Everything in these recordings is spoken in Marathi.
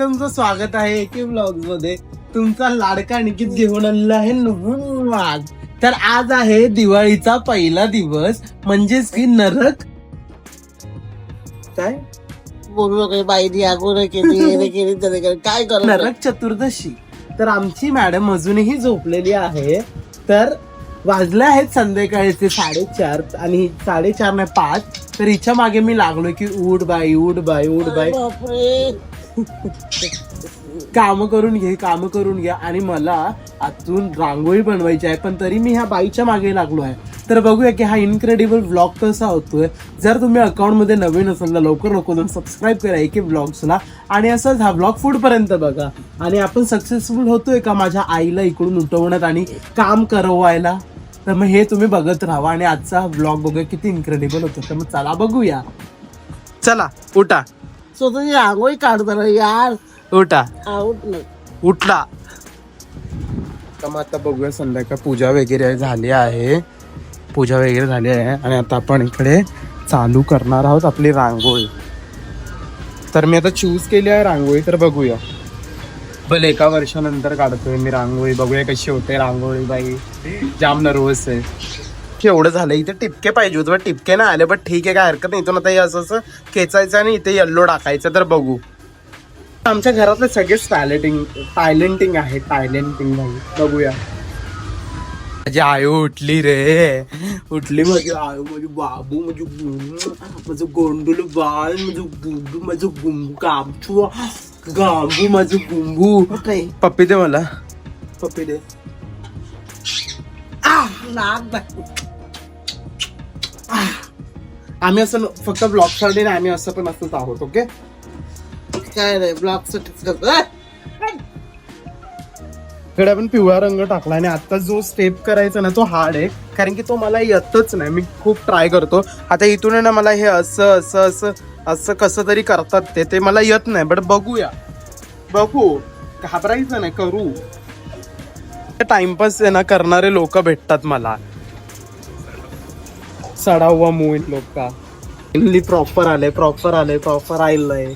तुमचं स्वागत आहे एके ब्लॉगमध्ये तुमचा लाडका निकित घेऊन आलेला आहे नवीन वाघ. तर आज आहे दिवाळीचा पहिला दिवस म्हणजेच की नरक. काय? बोललो काही बाईनी अगोदर केली हे केली त्याने केली. काय करणार? नरक चतुर्दशी. तर आमची मॅडम अजूनही झोपलेली आहे. तर वाजले आहेत संध्याकाळचे साडेचार आणि साडेचार नाही पाच. तर हिच्या मागे मी लागलोय की उठ बाई उठ बाई उठ बाई. बापरे. काम करून घे काम करून घ्या आणि मला आतून रांगोळी बनवायची आहे पण तरी मी ह्या बाईच्या मागे लागलो आहे. तर बघूया की हा इनक्रेडिबल ब्लॉग कसा होतोय. जर तुम्ही अकाउंटमध्ये नवीन असाल तर लवकर लवकर जाऊन सबस्क्राईब करा एके ब्लॉग्सला आणि असंच हा ब्लॉग फूडपर्यंत बघा. आणि आपण सक्सेसफुल होतोय का माझ्या आईला इकडून उठवण्यात आणि काम करवायला? तर मग हे तुम्ही बघत राहा आणि आजचा ब्लॉग बघूया किती इनक्रेडिबल होतो तर मग चला बघूया. चला उठा. स्वतःची रांगोळी काढताना यार. उठा. आऊट नाही उठला. तर मग आता बघूया संध्याकाळ पूजा वगैरे झाली आहे. पूजा वगैरे झाली आहे आणि आता आपण इकडे चालू करणार आहोत आपली रांगोळी. तर मी आता चूज केली आहे रांगोळी तर बघूया. भले एका वर्षानंतर काढतोय मी रांगोळी. बघूया कशी होते रांगोळी बाई. जाम नर्वस आहे. एवढं झालं. इथे टिपके पाहिजे होते टिपके नाही आले. बट ठीक आहे काय हरकत नाही. इथून आता हे असं असं खेचायचं आणि इथे येल्लो टाकायचं तर बघू. आमच्या घरातले सगळेच टॅलेंटिंग टॅलेंटिंग आहे टॅलेंटिंग भाई बघूया. माझी आई उठली रे. उठली माझी आई माझी बाबू माझी गुंग, माझं गोंडूल बाळ माझं गुंबू माझं गुंबू कामचू गांबू माझं गुंबू. पप्पी दे मला. पप्पी दे. नाक बाई. आम्ही असं फक्त ब्लॉगसाठी नाही आम्ही असं पण असंच आहोत ओके काय रे ब्लॉक करतो इकडे आपण पिवळा रंग टाकला आणि आता जो स्टेप करायचा ना तो हार्ड आहे. कारण की तो मला येतच नाही. मी खूप ट्राय करतो. आता इथून आहे ना मला हे असं असं असं असं कसं तरी करतात ते. ते मला येत नाही. बट बघूया. बघू. घाबरायचं नाही करू. टाइमपास आहे ना करणारे लोक भेटतात मला. सडावा मूवी लोक प्रॉपर आले प्रॉपर आले प्रॉपर आलंय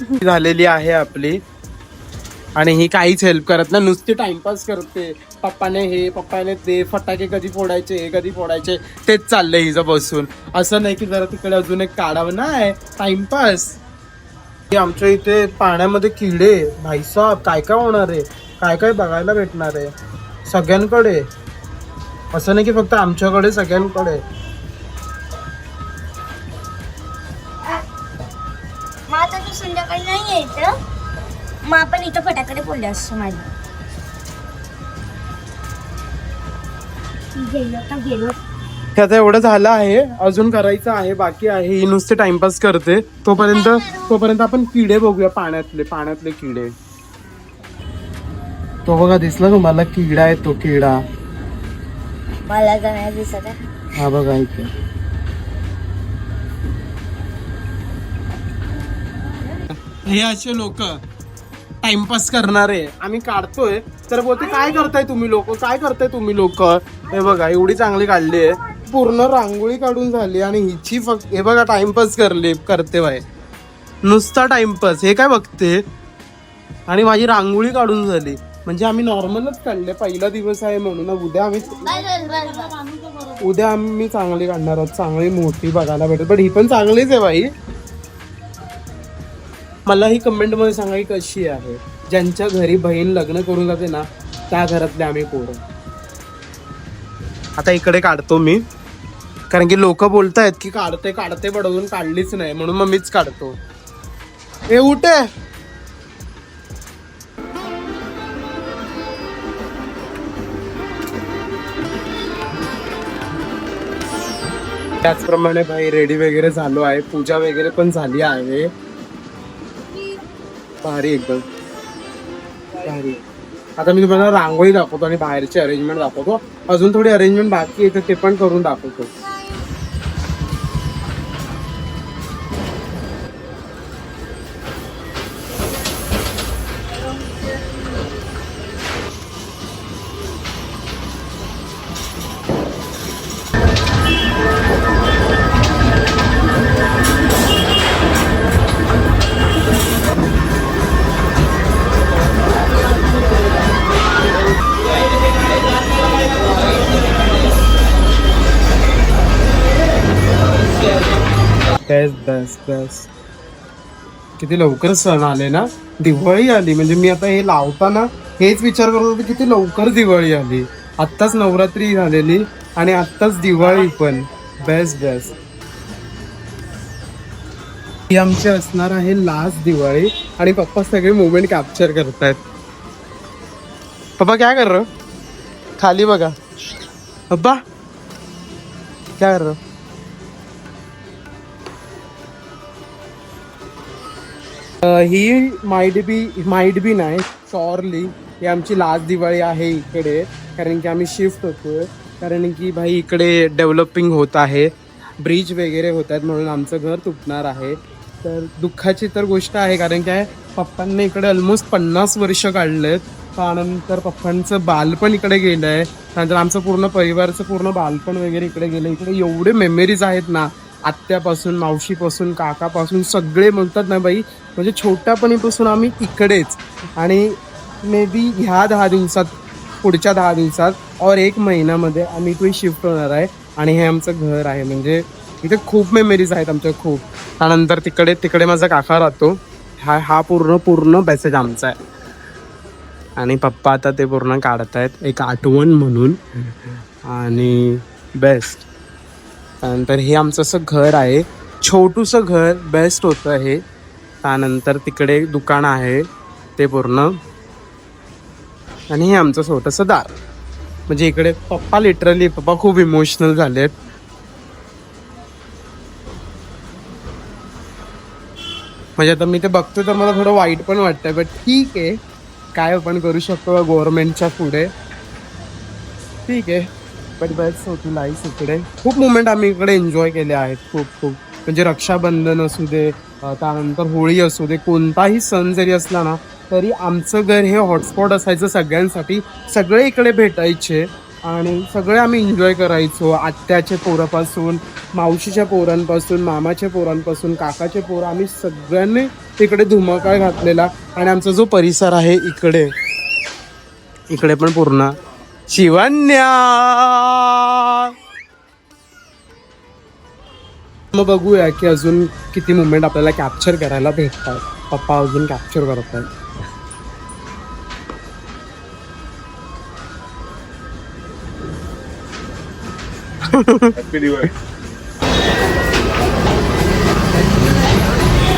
झालेली आहे आपली. आणि ही काहीच हेल्प करत नाही. नुसती टाइमपास करते पप्पाने हे पप्पाने ते फटाके कधी फोडायचे हे कधी फोडायचे तेच चाललंय हिचं बसून. असं नाही की जरा तिकडे अजून एक काढावं. नाही टाइमपास आमच्या इथे पाण्यामध्ये किडे. भाईसाब काय काय होणार आहे? काय काय बघायला भेटणार आहे? सगळ्यांकडे. असं नाही की फक्त आमच्याकडे सगळ्यांकडे. संध्याकाळी नाही यायचं. मग आपण इथं फटाकडे बोलले असतो माझी. गेलो तर गेलो. ते आता एवढं झालं आहे अजून करायचं आहे बाकी आहे. ही नुसते टाइमपास करते. तोपर्यंत तोपर्यंत आपण किडे बघूया पाण्यातले पाण्यातले किडे. तो बघा दिसला तुम्हाला किडा आहे तो किडा? मला. हा बघा इथे. हे असे लोक टाइमपास करणारे. आम्ही काढतोय. तर बोलते काय करताय तुम्ही लोक? काय करताय तुम्ही लोक? हे बघा एवढी चांगली काढली आहे. पूर्ण रांगोळी काढून झाली आणि हिची फक्त हे बघा टाइमपास करले करते बाय नुसता टाइमपास. हे काय बघते? आणि माझी रांगोळी काढून झाली. म्हणजे आम्ही नॉर्मलच काढले. पहिला दिवस आहे म्हणून. उद्या आम्ही उद्या आम्ही चांगली काढणार आहोत. चांगली मोठी बघायला भेटेल. पण ही पण चांगलीच आहे बाई. मला ही कमेंटमध्ये सांगा की कशी आहे. ज्यांच्या घरी बहीण लग्न करून जाते ना त्या घरातले आम्ही पोरं. आता इकडे काढतो मी. कारण की लोक बोलतायत की काढते काढते बडवून काढलीच नाही. म्हणून मग मीच काढतो. ए उठे! त्याचप्रमाणे भाई रेडी वगैरे झालो आहे. पूजा वगैरे पण झाली आहे. भारी एकदम. भारी. आता मी तुम्हाला रांगोळी दाखवतो आणि बाहेरची अरेंजमेंट दाखवतो. अजून थोडी अरेंजमेंट बाकी आहे तर ते पण करून दाखवतो. बस बस. किती लवकर सण आले ना? दिवाळी आली. म्हणजे मी आता हे लावताना हेच विचार करत होतो किती लवकर दिवाळी आली. आत्ताच नवरात्री झालेली आणि आत्ताच दिवाळी पण. बेस्ट बेस्ट ही आमची असणार आहे लास्ट दिवाळी आणि पप्पा सगळे मुवमेंट कॅप्चर करतायत. पप्पा काय कर रहे हो? खाली बघा. पप्पा काय कर रहे हो? He might be might be नाही शॉरली ही आमची लास्ट दिवाळी आहे इकडे. कारण की आम्ही शिफ्ट होतोय. कारण की भाई इकडे डेव्हलपिंग होत आहे. ब्रिज वगैरे होत आहेत म्हणून आमचं घर तुटणार आहे. तर दुःखाची तर गोष्ट आहे कारण काय पप्पांनी इकडे ऑलमोस्ट पन्नास वर्ष काढलेत. त्यानंतर पप्पांचं बालपण इकडे गेलं आहे त्यानंतर आमचं पूर्ण परिवारचं पूर्ण बालपण वगैरे इकडे गेलं इकडे एवढे मेमरीज आहेत ना आत्यापासून मावशीपासून काकापासून सगळे म्हणतात ना बाई म्हणजे छोट्यापणीपासून आम्ही इकडेच. आणि मे बी ह्या दहा दिवसात पुढच्या दहा दिवसात और एक महिन्यामध्ये आम्ही इकडे शिफ्ट होणार आहे. आणि हे आमचं घर आहे. म्हणजे इथे खूप मेमरीज आहेत आमच्या खूप. त्यानंतर तिकडे तिकडे माझा काका राहतो. हा हा पूर्ण पूर्ण पॅसेज आमचा आहे. आणि पप्पा आता ते पूर्ण काढत आहेत एक आठवण म्हणून. आणि बेस्ट त्यानंतर हे आमचं असं घर आहे. छोटूसं घर बेस्ट होतं हे. त्यानंतर तिकडे दुकान आहे ते पूर्ण. आणि हे आमचं छोटंसं दार. म्हणजे इकडे पप्पा लिटरली पप्पा खूप इमोशनल झालेत. म्हणजे आता मी ते बघतो तर मला थोडं वाईट पण वाटतंय बट ठीक आहे. काय आपण करू शकतो गव्हर्नमेंटच्या पुढे. ठीक आहे. बट बस होती लाईफ इकडे. खूप मुमेंट आम्ही इकडे एन्जॉय केले आहेत खूप खूप. म्हणजे रक्षाबंधन असू दे त्यानंतर होळी असू दे कोणताही सण जरी असला ना तरी आमचं घर हे हॉटस्पॉट असायचं सगळ्यांसाठी. सगळे इकडे भेटायचे आणि सगळे आम्ही एन्जॉय करायचो. आत्याच्या पोरापासून मावशीच्या पोरांपासून मामाच्या पोरांपासून काकाचे पोरं आम्ही सगळ्यांनी तिकडे धुमाकाळ घातलेला. आणि आमचा जो परिसर आहे इकडे इकडे पण पूर्ण. शिवन्या मग बघूया की अजून किती मुवमेंट आपल्याला कॅप्चर करायला भेटतात. पप्पा अजून कॅप्चर करत आहेत.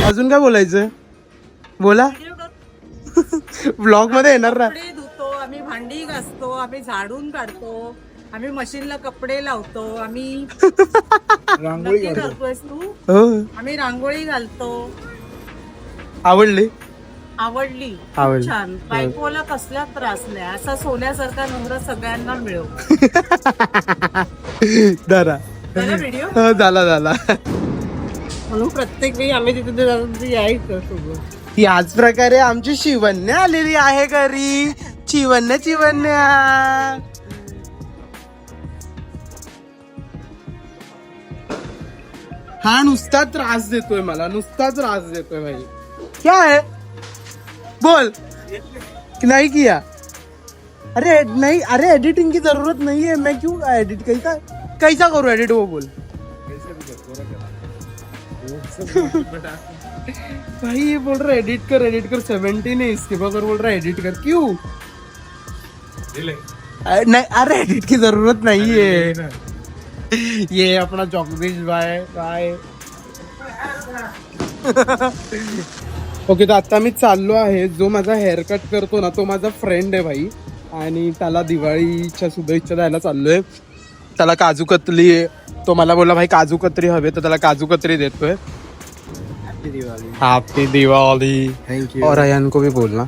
अजून काय बोलायचं? बोला. ब्लॉगमध्ये येणार ना. भांडी घासतो आम्ही झाडून काढतो आम्ही मशीनला कपडे लावतो आम्ही नक्की करतोयस तू? हो. आम्ही रांगोळी घालतो. आवडली? आवडली. छान. बायकोला कसला त्रास नाही. असा सोन्यासारखा नवरा सगळ्यांना मिळो. दादा व्हिडिओ हो, झाला झाला. म्हणून प्रत्येक वेळी आम्ही तिथे जाऊन यायचं सोबत. याच प्रकारे आमची शिवन्या आलेली आहे घरी. चिवन्या चिवन्या हा नुसता त्रास देतोय मला नुसता त्रास देतोय भाई क्या है? बोल. नहीं किया. अरे नहीं अरे एडिटिंग की जरूरत नहीं है मैं क्यों एडिट कैसा कैसा करूँ एडिट वो बोल. भाई ये बोल रहा है एडिट कर एडिट कर. सेवेंटीन है इसके. बगैर बोल रहा है एडिट कर. क्यों? नहीं अरे एडिट की जरूरत नहीं है ये अपना चॉकलेट बाय बाय ओके तर आता मी चाललो आहे. जो माझा हेअर कट करतो ना तो माझा फ्रेंड आहे भाई. आणि त्याला दिवाळीच्या शुभेच्छा द्यायला चाललोय. त्याला काजू कतली आहे. तो मला बोलला भाई काजू कतरी हवे तर त्याला काजू कतरी देतोय. हैप्पी दिवाली थैंक और अयन को भी बोलना।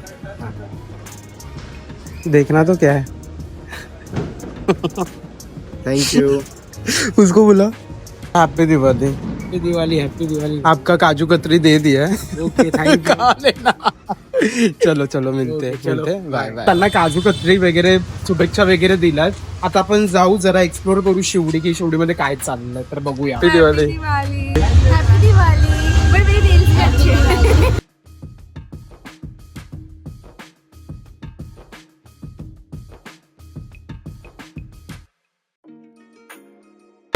देखना तो क्या है। थैंक यू उसको बोला happy Diwali happy Diwali happy Diwali आपका काजू कतरी दे दिया है। ओके थैंक यू चलो चलो मिलते Okay, चलो. मिलते बाय Bye, bye. त्यांना काजू कतरी वगैरे शुभेच्छा वगैरे दिल्यात. आता आपण जाऊ जरा एक्सप्लोर करू शिवडी की शिवडीमध्ये काय चाललंय तर बघूया. दिवाळी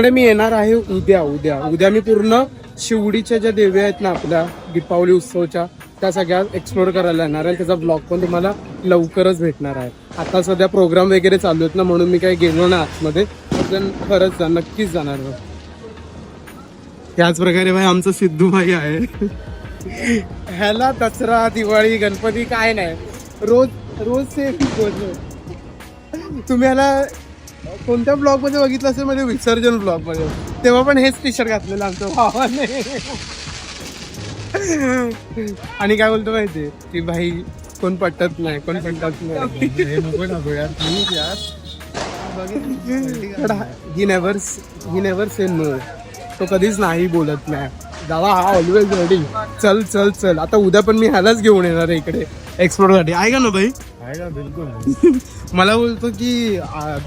हॅपी मी येणार आहे उद्या उद्या. उद्या मी पूर्ण शिवडीच्या ज्या देवी आहेत ना आपल्या दीपावली उत्सवच्या त्या सगळ्या एक्सप्लोर करायला येणार आहे त्याचा ब्लॉग पण तुम्हाला लवकरच भेटणार आहे. आता सध्या प्रोग्राम वगैरे चालू आहेत ना म्हणून मी काही गेलो ना आतमध्ये. पण खरंच जा नक्कीच जाणार बघ. याच प्रकारे भाई आमचं सिद्धू भाई आहे. ह्याला दसरा दिवाळी गणपती काय नाही. रोज रोज सेम तुम्ही ह्याला कोणत्या ब्लॉगमध्ये बघितलं असेल म्हणजे विसर्जन ब्लॉगमध्ये? तेव्हा पण हेच टी शर्ट घातलेलं आमच्या भावाने. आणि काय बोलतो माहिती की भाई कोण पटत नाही कोण पटत नाही. He never he never say no तो कधीच नाही बोलत नाही दादा हा ऑलवेज रेडी चल चल चल. आता उद्या पण मी ह्यालाच घेऊन येणार आहे इकडे. एक्सप्लोरसाठी. आहे का ना भाई? बिलकुल. मला बोलतो की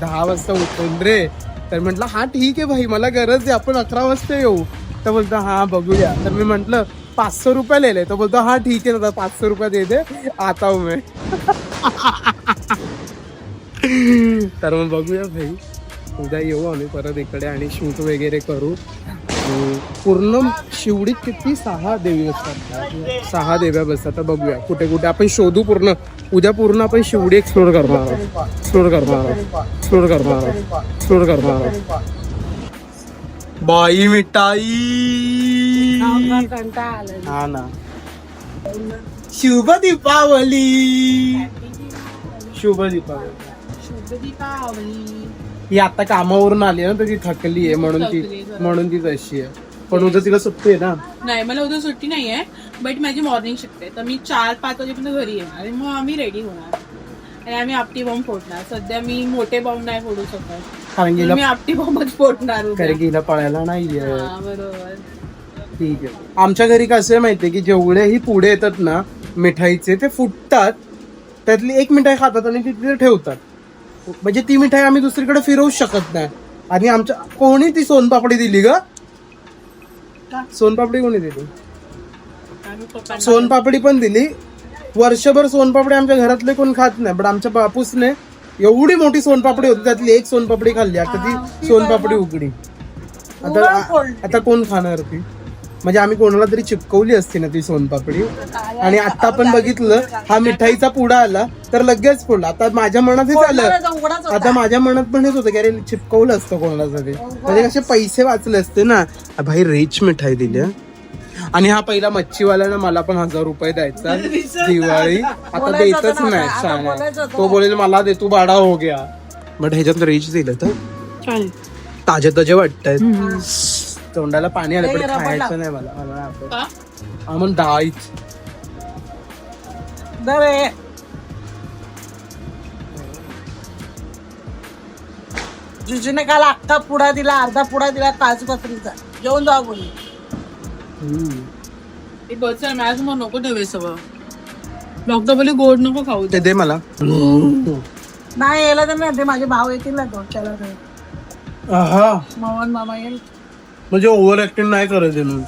दहा वाजता उठून रे. तर म्हटलं हा ठीक आहे भाई मला गरज आहे आपण अकरा वाजता येऊ. तर बोलतो हा बघूया. तर मी म्हटलं पाचशे रुपये लिहिले तर बोलतो हा ठीक आहे ना पाचशे रुपये दे दे. आता हो मी. तर मग बघूया भाई. उद्या येऊ आम्ही परत इकडे आणि शूट वगैरे करू. पूर्ण शिवडीत किती सहा देवी असतात सहा देव्या बसतात तर बघूया. कुठे कुठे आपण शोधू पूर्ण. उद्या पूर्ण आपण शिवडी एक्सप्लोर करणार आहोत. एक्सप्लोर करणार आहोत. एक्सप्लोर करणार आहोत. एक्सप्लोर करणार आहोत. बाई मिठाई. हा ना. शुभ दीपावली. शुभ दीपावली. ही आता कामावरून आली ना तर ती थकली आहे म्हणून ती म्हणून ती तशी आहे. पण उद्या तिला सुट्टी आहे ना. नाही मला उद्या सुट्टी नाहीये बट माझी मॉर्निंग शिफ्ट आहे तर मी चार पाच वाजेपर्यंत घरी येणार आणि मग आम्ही रेडी होणार. आणि आम्ही आपटी बॉम्ब फोडणार. सध्या मी मोठे बॉम्ब नाही फोडू शकत. कारण की मी आपटी बॉम्बच फोडणार उद्या. कारण की हिला पळायला नाहीये. हा, बरोबर. ठीक आहे. आमच्या घरी कसं आहे माहितीये की जेवढेही पुढे येतात ना मिठाईचे ते फुटतात. त्यातली एक मिठाई खातात आणि ती तिथे ठेवतात. म्हणजे ती मिठाई आम्ही दुसरीकडे फिरवू शकत नाही. आणि आमच्या कोणी ती सोनपापडी दिली ग? सोनपापडी कोणी दिली? सोनपापडी पण दिली. वर्षभर सोनपापडी आमच्या घरातले कोण खात नाही पण आमच्या बापूसने एवढी मोठी सोनपापडी होती त्यातली एक सोनपापडी खाल्ली. आता ती सोनपापडी उघडी. आता आता कोण खाणार ती? म्हणजे आम्ही कोणाला तरी चिपकवली असती ना ती सोनपापडी. आणि आता आपण बघितलं हा मिठाईचा पुडा आला तर लगेच फोडला. आता माझ्या मनात हेच आलं आता माझ्या मनात पण हेच होतं की अरे चिपकवलं असतं कोणाला तरी. म्हणजे कसे पैसे वाचले असते ना. भाई रिच मिठाई दिली. आणि हा पहिला मच्छीवाल्यानं मला पण हजार रुपये द्यायचा. दिवाळी. आता देतच नाही. छान तो बोलेल मला दे तू बाडा हो गया. बट ह्याच्यात रिच दिलं तर? ताजे ताजे वाटतायत. तोंडाला पाणी आलं पण खायचं नाही मला मला डाळीच जुजूने काल अख्खा पुडा दिला अर्धा पुडा दिला काजू कतरीचा जेवून जाऊ बोलली. ते मॅच मग नको ठेवे सगळं. डॉक्टर बोले गोड नको खाऊ. ते दे मला. नाही यायला तर नाही ते माझे भाऊ येतील ना तो त्याला मोहन मामा येईल. म्हणजे ओव्हर ऍक्टिंग नाही करायचं म्हणून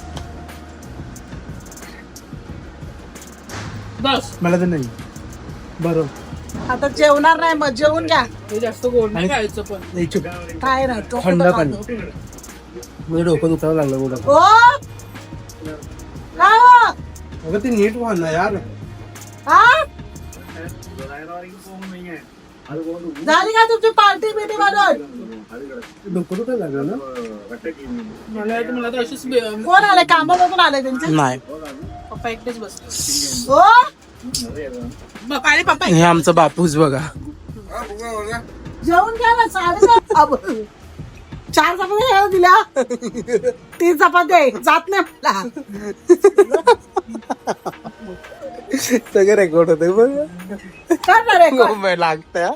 बस. मला तर नाही. बरं. आता जेवणार नाही मग जेवून घ्या. हे जास्त गोड नाही खायचं पण. नाही चुप. काय नाही तो थंड कुठं पाणी. खातो? मी डोकं दुखायला लागलं बोला ओ! काय हो? अगं ते नीट व्हा ना यार. हा? झाली का तुमची पार्टी बिटी बनवून डोकं दुखायला लागलं ना? कोण आले कामामधून आले त्यांचे? नाही. पप्पा एकटेच बस हो? आणि पप्पा हे आमचं बापूस बघा. जेवून घ्या ना साडे अब चार चपात्या दिल्या. तीन चपात्या आहे. जात नाही मला सगळं रेकॉर्ड होते बघ. लागतंय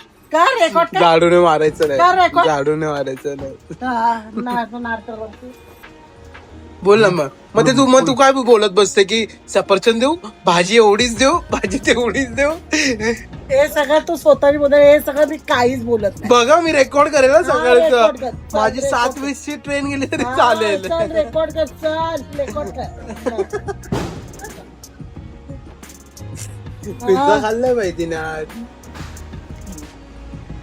रेकॉर्ड कर झाडूने मारायचं नाही. record? झाडूने मारायचं नाही. हा. बोल ना मग. मग ते तू मग तू काय बोलत बसते की सफरचंद देऊ? भाजी एवढीच देऊ? भाजी तेवढीच देऊ? हे सगळं तू स्वतःही बोल हे सगळं मी काहीच बोलत नाही. बघा मी रेकॉर्ड करेल ना record कर. सगळ्याच चल, माझी record सात कर. वीस ची ट्रेन गेली तरी चालेल. चल रेकॉर्ड कर. चल रेकॉर्ड कर. पिझ्झा खाल्लाय माहिती ना आज.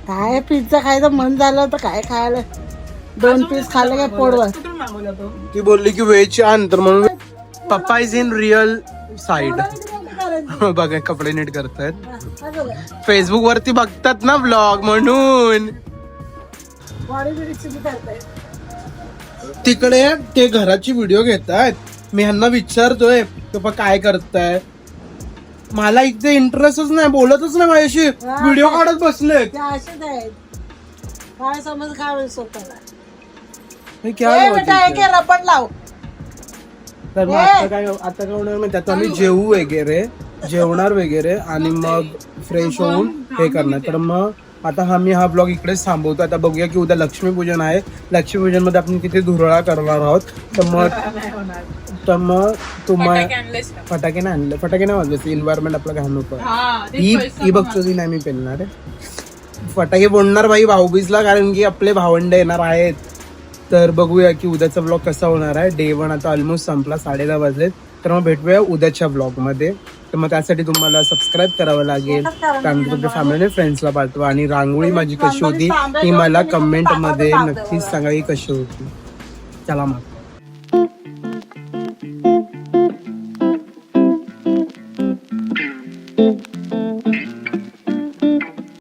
काय पिझ्झा खायचं मन झालं तर काय खायला? दोन पीस खाल्ले काय कुठून मागवला तो? ती बोलली की व्हेज आण तर म्हणून. पप्पा इज इन रिअल साईड बघा कपडे नीट करतायत. फेसबुक वरती बघतात ना ब्लॉग म्हणून. तिकडे ते घराची व्हिडिओ घेतात मी ह्यांना विचारतोय पप्पा काय करताय? मला इथे इंटरेस्टच नाही बोलतच नाही माझ्याशी. व्हिडिओ काढत बसले ते असेच आहेत. काय समज काय स्वतःला. क्या ए, बोलते बेटा ते? एक रबड लाव. तर मग आता काय आता काय होणार माहिती? आता आम्ही जेवू वगैरे जेवणार वगैरे आणि मग फ्रेश होऊन हे करणार. तर मग आता हा मी हा ब्लॉग इकडेच थांबवतो. आता बघूया की उद्या लक्ष्मीपूजन आहे. लक्ष्मीपूजनमध्ये आपण किती धुरळा करणार आहोत. तर मग नाही होणार. तर मग तुम्हाला फटाके नाही आणले. फटाके नाही वाजवायचे एन्व्हायरमेंट आपलं घाण नको हा ही पैसा ही नाही मी पेलणार आहे. फटाके बोलणार भाई भाऊबीजला कारण की आपले भावंड येणार आहेत. तर बघूया की उद्याचा ब्लॉग कसा होणार आहे. डे वन आता ऑलमोस्ट संपला साडे दहा वाजलेत. तर मग भेटूया उद्याच्या ब्लॉगमध्ये. तर मग त्यासाठी तुम्हाला सबस्क्राईब करावं लागेल. त्यानंतर तुमच्या फॅमिली फ्रेंड्सला पाठवा. आणि रांगोळी माझी कशी होती ही मला कमेंटमध्ये नक्कीच सांगा की कशी होती. चला मग.